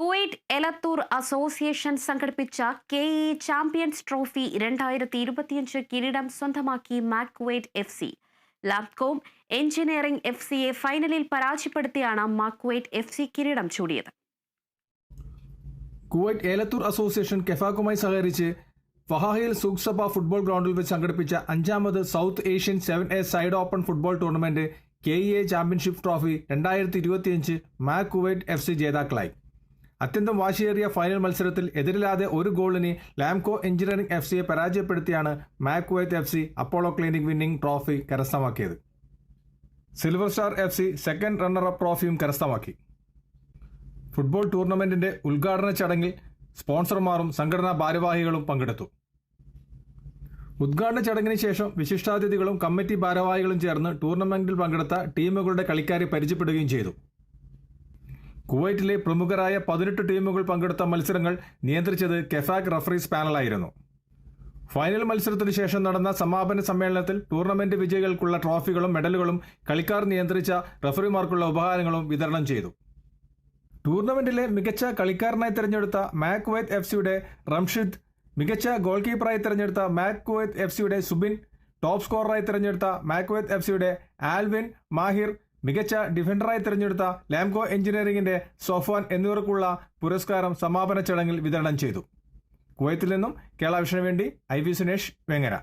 Kuwait Elathur association സംഘടിപ്പിച്ച K E champions trophy രണ്ടായിരത്തി ഇരുപത്തിയഞ്ച് കിരീടം സ്വന്തമാക്കി Mac Kuwait F C. Lapcom engineering F സിയെ ഫൈനലിൽ പരാജയപ്പെടുത്തിയാണ് മാക് കുവൈറ്റ് എഫ് സി കിരീടം ചൂടിയത്. കുവൈറ്റ് ഏലത്തൂർ അസോസിയേഷൻ കെഫാക്കുമായി സഹകരിച്ച് ഫഹാഹിൽ സുഖ്സഭ ഫുട്ബോൾ ഗ്രൗണ്ടിൽ വെച്ച് സംഘടിപ്പിച്ച അഞ്ചാമത് South Asian seven a side open football tournament K E A championship trophy രണ്ടായിരത്തി ഇരുപത്തിയഞ്ച് മാക് കുവൈറ്റ് എഫ് സി ജേതാക്കളായി. അത്യന്തം വാശിയേറിയ ഫൈനൽ മത്സരത്തിൽ എതിരില്ലാതെ ഒരു ഗോളിന് ലാംകോ എഞ്ചിനീയറിംഗ് എഫ് സിയെ പരാജയപ്പെടുത്തിയാണ് Mac Kuwait F C Apollo clinic winning trophy കരസ്ഥമാക്കിയത്. Silver star F C second runner up ട്രോഫിയും കരസ്ഥമാക്കി. ഫുട്ബോൾ ടൂർണമെന്റിന്റെ ഉദ്ഘാടന ചടങ്ങിൽ സ്പോൺസർമാരും സംഘടനാ ഭാരവാഹികളും പങ്കെടുത്തു. ഉദ്ഘാടന ചടങ്ങിന് ശേഷം വിശിഷ്ടാതിഥികളും കമ്മിറ്റി ഭാരവാഹികളും ചേർന്ന് ടൂർണമെന്റിൽ പങ്കെടുത്ത ടീമുകളുടെ കളിക്കാരെ പരിചയപ്പെടുകയും ചെയ്തു. കുവൈറ്റിലെ പ്രമുഖരായ പതിനെട്ട് ടീമുകൾ പങ്കെടുത്ത മത്സരങ്ങൾ നിയന്ത്രിച്ചത് കെഫാക് റഫറീസ് പാനലായിരുന്നു. ഫൈനൽ മത്സരത്തിനു ശേഷം നടന്ന സമാപന സമ്മേളനത്തിൽ ടൂർണമെന്റ് വിജയികൾക്കുള്ള ട്രോഫികളും മെഡലുകളും കളിക്കാർ നിയന്ത്രിച്ച റഫറിമാർക്കുള്ള ഉപഹാരങ്ങളും വിതരണം ചെയ്തു. ടൂർണമെന്റിലെ മികച്ച കളിക്കാരനായി തിരഞ്ഞെടുത്ത മാക് കുവൈത്ത് എഫ് സിയുടെ റംഷിദ് മികച്ച ഗോൾ കീപ്പറായി തിരഞ്ഞെടുത്ത മാക് കുവൈത്ത് എഫ് സിയുടെ സുബിൻ ടോപ്പ് സ്കോററായി തിരഞ്ഞെടുത്ത മാക് കുവൈത്ത് എഫ് സിയുടെ ആൽവിൻ മാഹിർ മികച്ച ഡിഫൻഡറായി തിരഞ്ഞെടുത്ത ലാംകോ എഞ്ചിനീയറിംഗിന്റെ സോഫാൻ എന്നിവർക്കുള്ള പുരസ്കാരം സമാപന ചടങ്ങിൽ വിതരണം ചെയ്തു. കുവൈത്തിൽ നിന്നും കേരള വേണ്ടി ഐ വി സുനേഷ് വെങ്ങര.